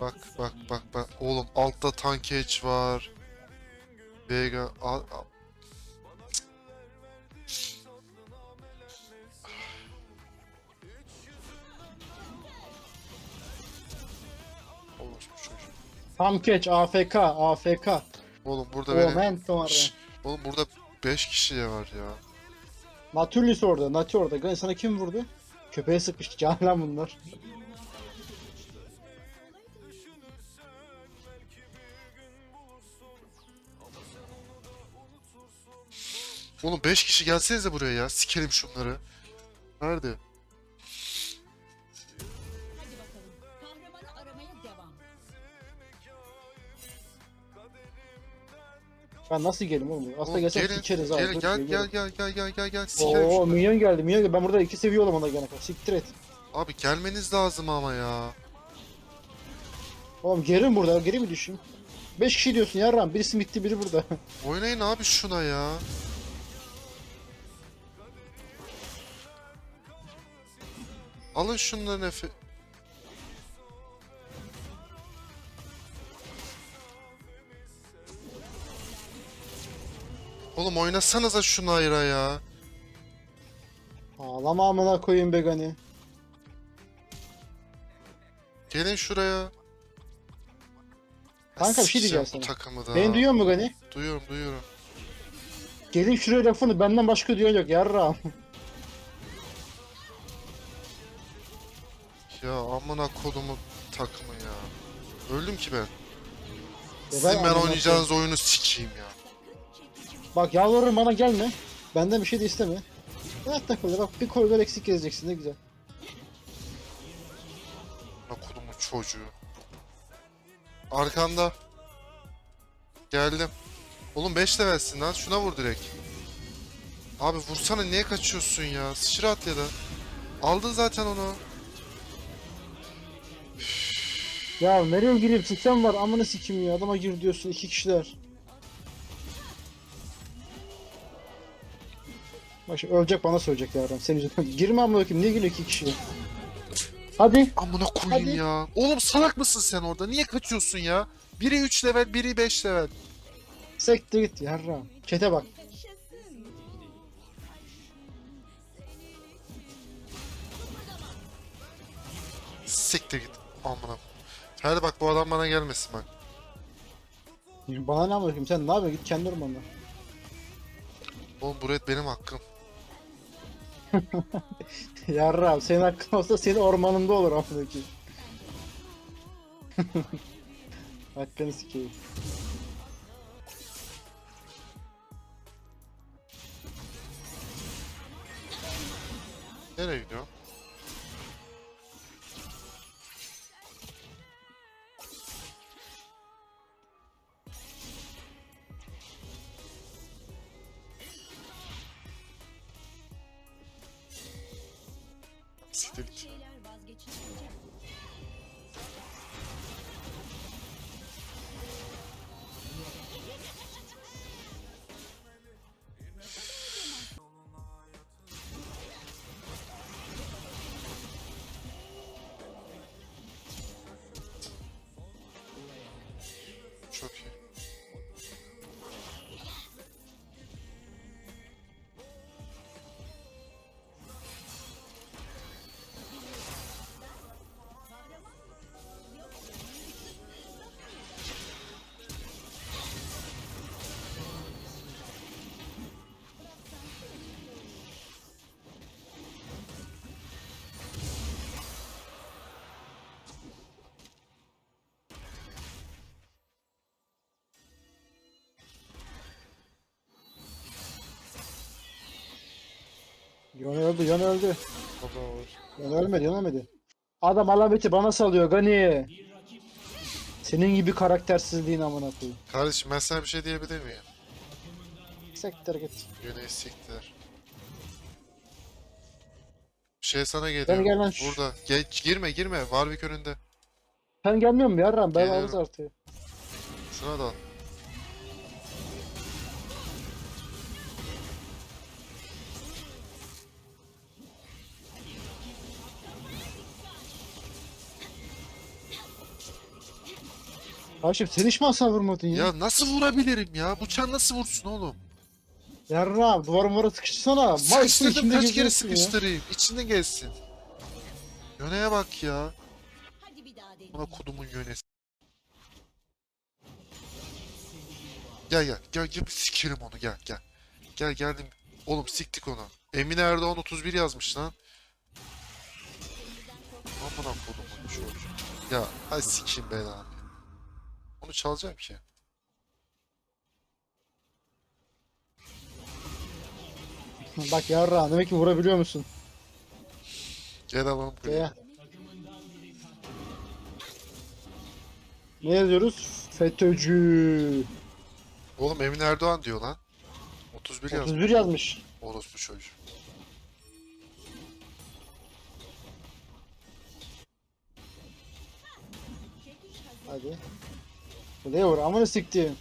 Bak bak bak bak. Oğlum altta tank edge var. Vega al, al. Tam catch AFK AFK. Oğlum burada benim... men sonra. Şşş, Oğlum burada 5 kişi de var ya. Natürlis orada. Nati orada. Sana kim vurdu? Köpeğe sıkmış. Can lan bunlar. Oğlum 5 kişi gelsenize buraya ya. Sikelim şunları. Nerede? Ben nasıl gelim oğlum? Aslında Oğlum, gelsem gelin, sikeriz abi. Gelin Dur, gel gelin. gel gel gel gel gel gel. Oo şunları. minyon geldi minyon geldi. Ben burada iki seviye olamam ona gene kadar. Siktir et. Abi gelmeniz lazım ama ya. Oğlum geri mi burada? Geri mi düşeyim? 5 kişi diyorsun yarram. Birisi bitti biri burada. Oynayın abi şuna ya. Alın şunların efe... Oğlum oynasanıza şunu ayra ya. Ağlama amına koyayım be Gani. Gelin şuraya. Kanka bir şey diyeceğim sana. takımı da. Beni duyuyor mu Gani? Duyuyorum duyuyorum. Gelin şuraya lafını benden başka duyan yok yarram. Ya amına kodumu takımı ya. Öldüm ki ben. Ya Sizin ben, amına oynayacağınız oyunu sikeyim ya. Bak yalvarırım bana gelme. Benden bir şey de isteme. Evet takılır bak bir koridor eksik gezeceksin ne güzel. Amına kodumun çocuğu. Arkanda. Geldim. Oğlum 5 levelsin lan. Şuna vur direkt. Abi vursana niye kaçıyorsun ya? Sıçra at ya da. Aldın zaten onu. Ya nereye gireyim sistem var amına sikim ya adama gir diyorsun iki kişiler. Bak şimdi ölecek bana söyleyecek yarram senin yüzünden. Girme amına koyayım niye giriyor iki kişi? Hadi. Amına koyayım Hadi. ya. Oğlum salak mısın sen orada? Niye kaçıyorsun ya? Biri 3 level, biri 5 level. Sektir git yarram. Çete bak. Siktir git. Amına. Hadi bak bu adam bana gelmesin bak. Bana ne amına koyayım sen ne yapıyorsun git kendi ormanına. Oğlum bu red benim hakkım. Yarram senin hakkın olsa senin ormanında olur koyayım. Hakkını sikeyim. Nereye gidiyor? Şeyler Yon öldü, Yon öldü. Yon ölmedi, Yon ölmedi. Adam alameti bana salıyor Gani. Senin gibi karaktersizliğin amına koyayım. Kardeşim ben sana bir şey diyebilir miyim? Sektir git. Yine siktir. Bir şey sana geliyor. Ben gel lan şu- Burada. Geç, girme girme. Warwick önünde. Sen gelmiyor musun yarram? Ben Geliyorum. alırız artığı. Şuna da Haşim sen hiç mi hasar vurmadın ya? Ya nasıl vurabilirim ya? Bu çan nasıl vursun oğlum? Yarra duvar muvara sıkıştırsana. Sıkıştırdım kaç kere geziyorsun ya. sıkıştırayım. İçinde gelsin. Yöneye bak ya. Hadi bir daha deneyelim. Buna kodumun yönesi. Gel gel. Gel gel sikerim onu gel gel. Gel geldim. Oğlum siktik onu. Emine Erdoğan 31 yazmış lan. Amına kodumun çocuğu. Ya hay sikeyim ben Onu çalacağım ki. Bak yarra demek ki vurabiliyor musun? Gel alalım. Ya. Ne yazıyoruz? FETÖ'cü. Oğlum Emine Erdoğan diyor lan. 31 yazmış. 31 yazmış. Orospu çocuğu. Hadi. Buraya vur amına siktiğim.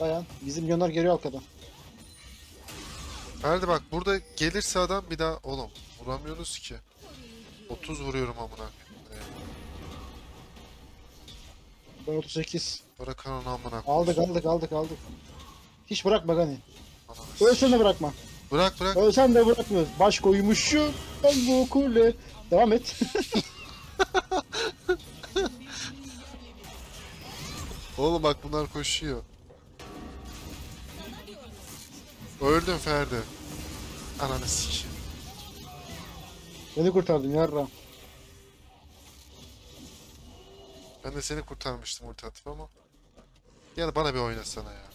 Dayan. Bizim yöner geliyor arkadan. Ferdi bak burada gelirse adam bir daha oğlum vuramıyoruz ki. 30 vuruyorum amına. Ben 38. Bırakın onu amına. Aldık aldık aldık aldık. Hiç bırakma Gani. Ölsen de bırakma. Bırak bırak. Ölsen de bırakmıyoruz. Baş koymuşum ben bu kule. Devam et. Oğlum bak bunlar koşuyor. Öldüm Ferdi. Ananı sikeyim. Beni kurtardın yarra. Ben de seni kurtarmıştım ulti atıp ama. Gel bana bir oynasana ya.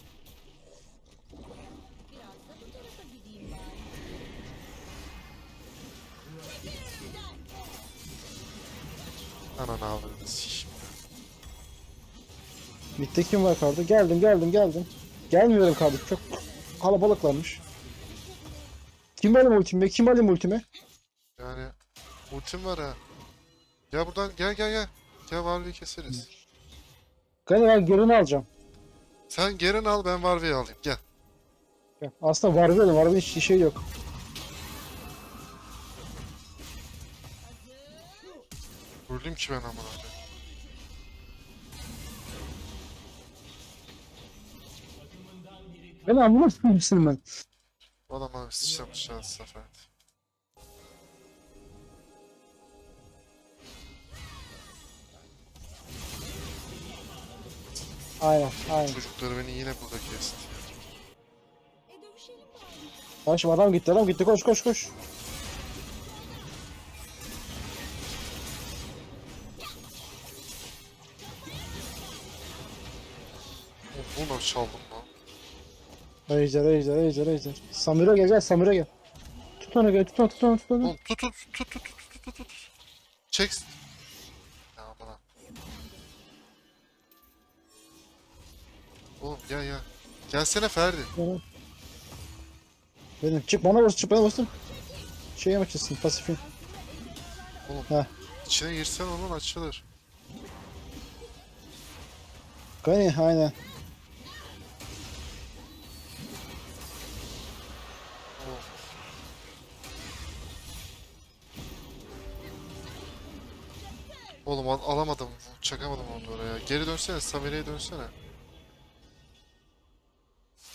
Ananı avradını sikeyim. Mitte kim var kardı? Geldim geldim geldim. Gelmiyorum kardı. Çok kalabalıklarmış. Kim benim ultime? Kim benim ultime? Yani ultim var ha. Gel buradan gel gel gel. Gel Varve'yi keseriz. Gani ben gerini alacağım. Sen Garen al ben Varve'yi alayım. Gel. Gel. Aslında var benim. Var benim hiç şey yok. Öldüm ki ben amına Ben anlamadım ben. O adam abi sıçramış şans sefer. Aynen aynen. Çocukları beni yine burada kesti. Kardeşim adam gitti adam gitti koş koş koş. Oğlum bunu çaldım. Ejder ejder ejder ejder. Samira gel gel Samira gel. Tut onu gel tut onu tut onu tut onu. Oğlum tut tut tut tut tut tut tut tut. Çek. Ya bana. Oğlum gel gel. Gelsene Ferdi. Benim. Benim çık bana vur çık bana vursun. Şey yapmışsın pasifin. Oğlum. Heh. İçine girsen onun açılır. Gani aynen. Oğlum al- alamadım. Çakamadım onu oraya. Geri dönsene. Samire'ye dönsene.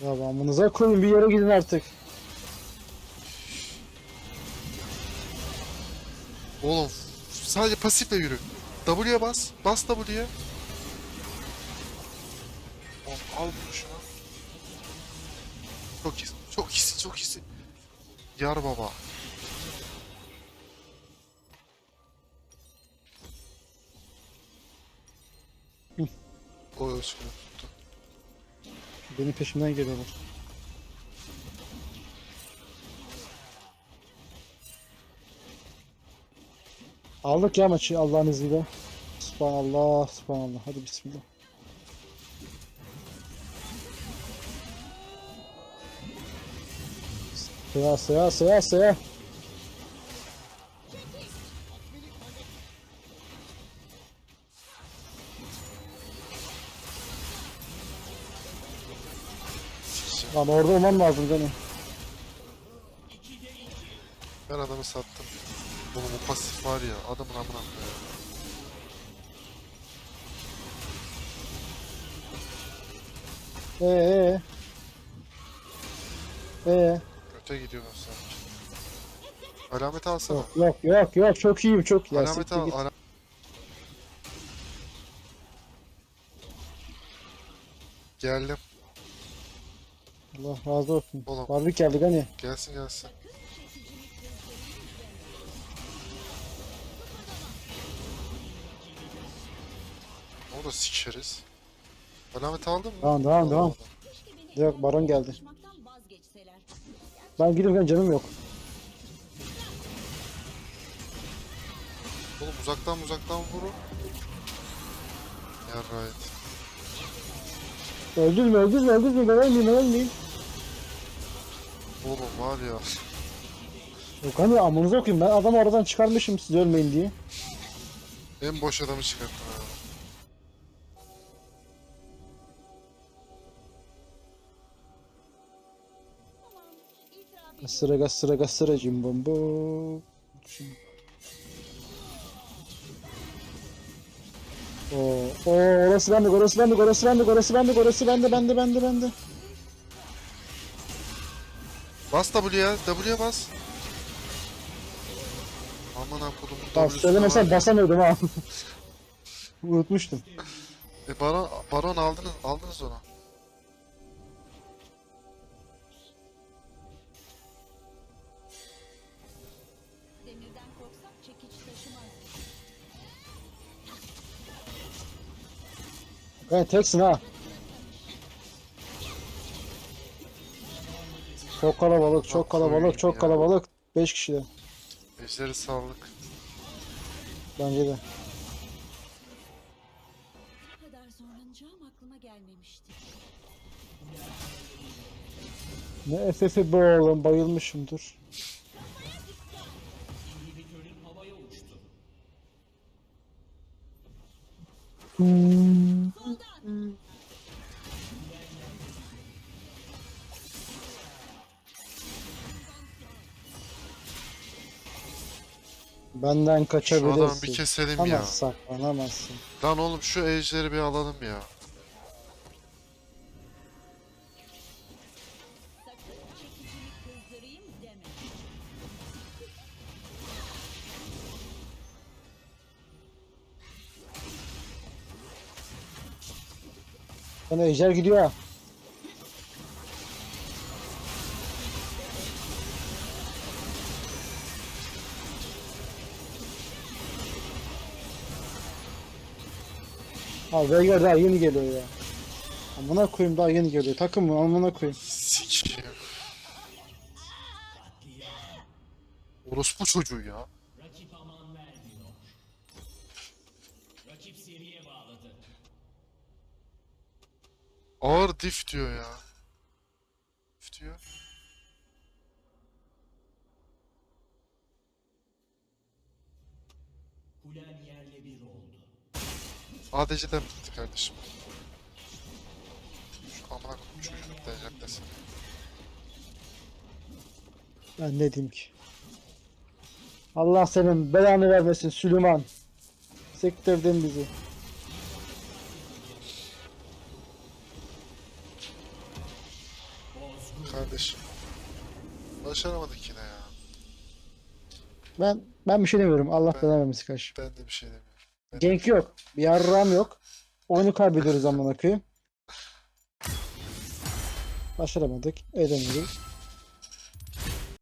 Ya amınıza koyun bir yere gidin artık. Oğlum sadece pasifle yürü. W'ye bas. Bas W'ye. Oğlum al bunu şuna. Çok iyisin. Çok iyisin. Çok iyisin. Yar baba. O ölçüde tuttu. Benim peşimden geliyorlar. Aldık ya maçı Allah'ın izniyle. Subhanallah, subhanallah. Hadi bismillah. Sıya sıya sıya sıya. Lan orada olmam lazım canım. Ben adamı sattım. Oğlum o pasif var ya adamın amına koyayım. Ee. Ee. ee. Öte gidiyorsun sanki. Alamet alsana. Yok yok yok yok çok iyiyim çok iyi. Alamet al. Ala Geldim. Allah razı olsun. Oğlum. Barbie geldik hani. Gelsin gelsin. O da sikeriz. Alameti aldın mı? Tamam, tamam, tamam. Yok baron geldi. Ben gidiyorum canım yok. Oğlum uzaktan uzaktan vurun. Yarrayet. Öldür mü öldür mü öldür mü ben ölmeyeyim ben ölmeyeyim. Oğlum var ya. Yok hani amınıza okuyayım ben adamı oradan çıkarmışım siz ölmeyin diye. En boş adamı çıkarttın ha. İtiraf edeyim. Gasıra gasıra gasıra cimbombo. Oo, oo, orası bende, orası bende, orası bende, orası bende, orası bende, bende, bende, bende. Bas W'ye. W'ye bas. Aman ha kodum. Bak söylemesen basamıyordum ha. Unutmuştum. E baron, baron aldınız, aldınız onu. Ben teksin ha. Çok kalabalık, çok kalabalık, çok kalabalık. 5 kişiler. Ejderi sağlık. Bence de. Bu kadar zorlanacağım aklıma gelmemişti. Ne FF'i bu oğlum, bayılmışım dur. Hmm. Benden Şu kaçabilirsin. adamı bir keselim Ama ya. saklanamazsın. Lan oğlum şu ejderi bir alalım ya. Bana ejder gidiyor Abi Veigar daha yeni geliyor ya. Amına koyayım daha yeni geliyor. Takım mı? Amına koyayım. Sikiyim. Orospu çocuğu ya. Rakip aman vermiyor. Rakip seriye bağladı. Ağır dif diyor ya. Dif diyor. Kulen. ADC'den bitti kardeşim. Şu amına koyayım çocuğu dayanacak desin. Ben ne diyeyim ki? Allah senin belanı vermesin Süleyman. Sektirdin bizi. Kardeşim. Başaramadık yine ya. Ben ben bir şey demiyorum. Allah belanı vermesin kardeşim. Ben de bir şey demiyorum. Genk yok. Bir yarram yok. Oyunu kaybediyoruz amına koyayım. Başaramadık. Edemedik.